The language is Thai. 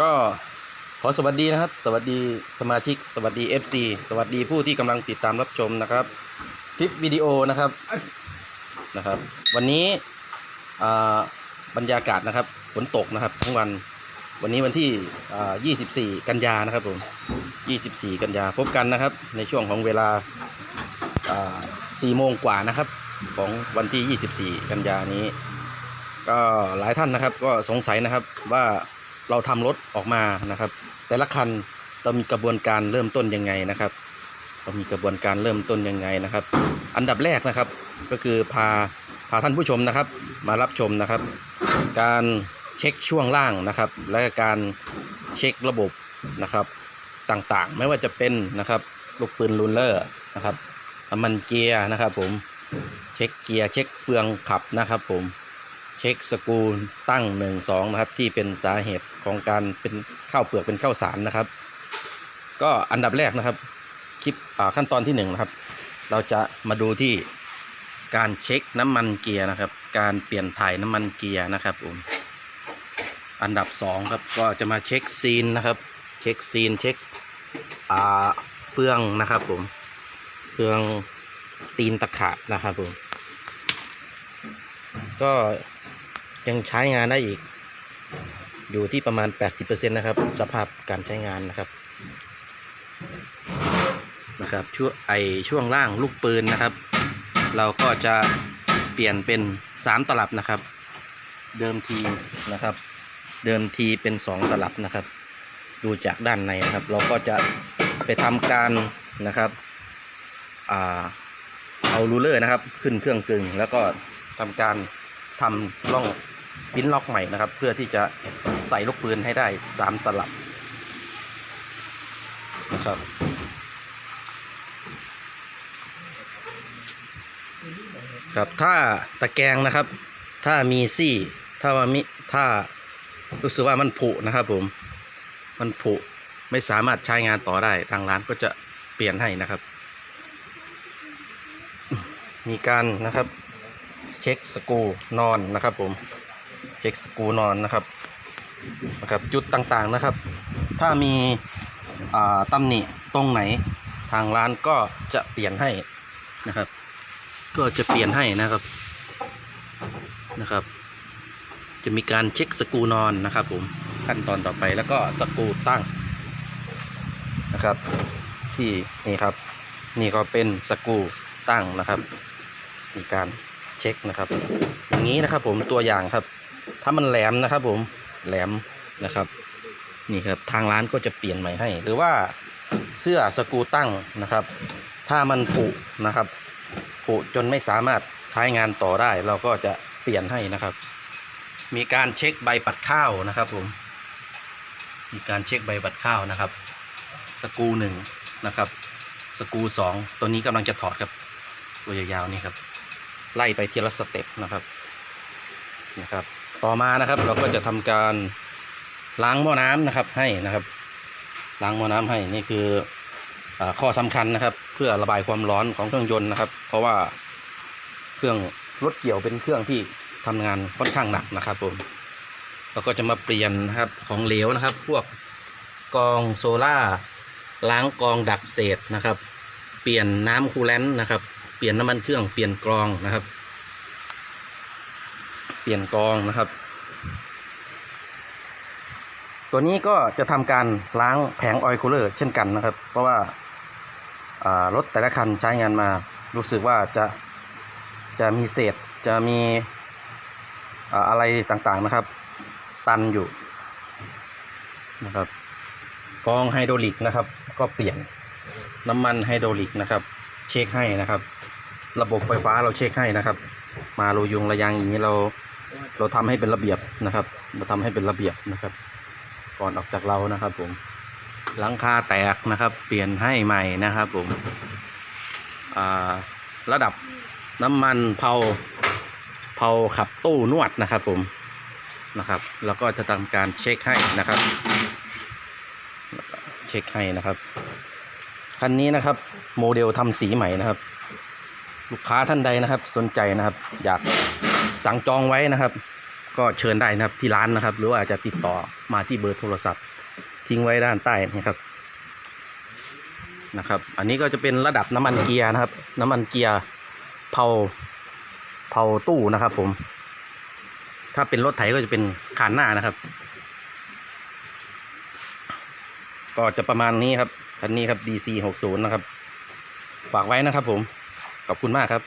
ก็ขอสวัสดีนะครับ สวัสดีสมาชิก สวัสดี FC สวัสดีผู้ที่กำลังติดตามรับชมนะครับคลิปวิดีโอนะครับนะครับ วันนี้บรรยากาศนะครับฝนตกนะครับทั้งวันวันนี้วันที่ 24 กันยานะครับผม24 กันยาพบกันนะครับ ในช่วงของเวลาา4โมงกว่านะครับ ของวันที่ 24 กันยานี้ ก็หลายท่านนะครับก็สงสัยนะครับว่า เราทำรถออกมานะครับ แต่ละคันเรามีกระบวนการเริ่มต้นยังไงนะครับ เรามีกระบวนการเริ่มต้นยังไงนะครับ อันดับแรกนะครับก็คือพาพาท่านผู้ชมนะครับ มารับชมนะครับ การเช็คช่วงล่างนะครับ และการเช็คระบบนะครับต่างๆ ไม่ว่าจะเป็นนะครับลูกปืนลูลเลอร์นะครับน้ำมันเกียร์นะครับ ผมเช็คเกียร์เช็คเฟืองขับนะครับ ผม เช็คสกรูตั้ง1 2นะครับ ที่เป็นสาเหตุของการเป็นข้าวเปลือกเป็นข้าวสารนะครับ ก็อันดับแรกนะครับ คลิปอ่าขั้นตอนที่1นะครับ เราจะมาดูที่การเช็คน้ำมันเกียร์นะครับ การเปลี่ยนถ่ายน้ำมันเกียร์นะครับผมอันดับ2ครับก็จะมาเช็คซีนนะครับ เช็คซีนเช็คอ่าเฟืองนะครับผมเฟืองตีนตะขาบนะครับผมก็ ยังใช้งานได้อีก อยู่ที่ประมาณ 80%นะครับ สภาพการใช้งานนะครับนะครับช่วงไอช่วงล่างลูกปืนนะครับ เราก็จะเปลี่ยนเป็น 3 ตลับนะครับ เดิมทีนะครับ เดิมทีเป็น 2 ตลับนะครับ ดูจากด้านในนะครับ เราก็จะไปทำการนะครับอเอารูเลอร์นะครับ ขึ้นเครื่องกึ่งแล้วก็ทำการทำล่อง ปิ้นล็อกใหม่นะครับ เพื่อที่จะใส่ลูกปืนให้ได้สามตลับนะครับครับถ้าตะแกรงนะครับ ถ้ามีซี่ ถ้าว่ามิถ้ารู้สึกว่ามันผุนะครับผมมันผุไม่สามารถใช้งานต่อได้ทางร้านก็จะเปลี่ยนให้นะครับ มีการนะครับ เช็คสกูนอนนะครับผม เช็คสกูนอนนะครับนะครับจุดต่างๆนะครับ ถ้ามีอ่าตำหนิตรงไหนทางร้านก็จะเปลี่ยนให้นะครับ ก็จะเปลี่ยนให้นะครับนะครับ จะมีการเช็คสกูนอนนะครับ ผมขั้นตอนต่อไปแล้วก็สกูตั้งนะครับ ที่นี่ครับ นี่ก็เป็นสกูตั้งนะครับ มีการเช็คนะครับ อย่างนี้นะครับผมตัวอย่างครับ ถ้ามันแหลมนะครับ ผมแหลมนะครับ นี่ครับทางร้านก็จะเปลี่ยนใหม่ให้ หรือว่าเสื้อสกูตั้งนะครับ ถ้ามันผุนะครับผุจนไม่สามารถใช้งานต่อได้ เราก็จะเปลี่ยนให้นะครับ มีการเช็คใบปัดข้าวนะครับ ผม มีการเช็คใบปัดข้าวนะครับ สกูหนึ่งนะครับ สกูสองตัวนี้กำลังจะถอดครับ ตัวยาวๆนี่ครับ ไล่ไปทีละสเต็ปนะครับนะครับ ต่อมานะครับ เราก็จะทำการล้างหม้อน้ำนะครับให้นะครับ ล้างหม้อน้ำให้นี่คืออข้อสำคัญนะครับ เพื่อระบายความร้อนของเครื่องยนต์นะครับ เพราะว่าเครื่องรถเกี่ยวเป็นเครื่องที่ทำงานค่อนข้างหนักนะครับผมเราก็จะมาเปลี่ยนนะครับของเหลวนะครับ พวกกรองโซล่าร์ล้างกรองดักเศษนะครับ เปลี่ยนน้ำคูลแลนต์นะครับ เปลี่ยนน้ำมันเครื่องเปลี่ยนกรองนะครับ เปลี่ยนกองนะครับ ตัวนี้ก็จะทำการล้างแผงออยล์คูลเลอร์เช่นกันนะครับ เพราะว่ารถแต่ละคันใช้งานมารู้สึกว่าจะจะมีเศษจะมีอะไรต่างๆนะครับ ตันอยู่นะครับกองไฮดรอลิกนะครับ ก็เปลี่ยนน้ำมันไฮดรอลิกนะครับ เช็คให้นะครับ ระบบไฟฟ้าเราเช็คให้นะครับ มารูยุงระยางอย่างนี้เรา เราทำให้เป็นระเบียบนะครับ เราทำให้เป็นระเบียบนะครับ ก่อนออกจากเรานะครับผมหลังคาแตกนะครับ เปลี่ยนให้ใหม่นะครับผมระดับน้ำมันเผาเผาขับตู้นวดนะครับผมนะครับ แล้วก็จะทำการเช็คให้นะครับ เช็คให้นะครับ คันนี้นะครับ โมเดลทำสีใหม่นะครับ ลูกค้าท่านใดนะครับ สนใจนะครับ อยาก สั่งจองไว้นะครับ ก็เชิญได้นะครับที่ร้านนะครับ หรือว่าจะติดต่อมาที่เบอร์โทรศัพท์ ทิ้งไว้ด้านใต้นะครับนะครับ อันนี้ก็จะเป็นระดับน้ำมันเกียร์นะครับ น้ำมันเกียร์เผาเผาตู้นะครับผม ถ้าเป็นรถไถก็จะเป็นคานหน้านะครับ ก็จะประมาณนี้ครับอันนี้ครับ DC 60นะครับ ฝากไว้นะครับผม ขอบคุณมากครับ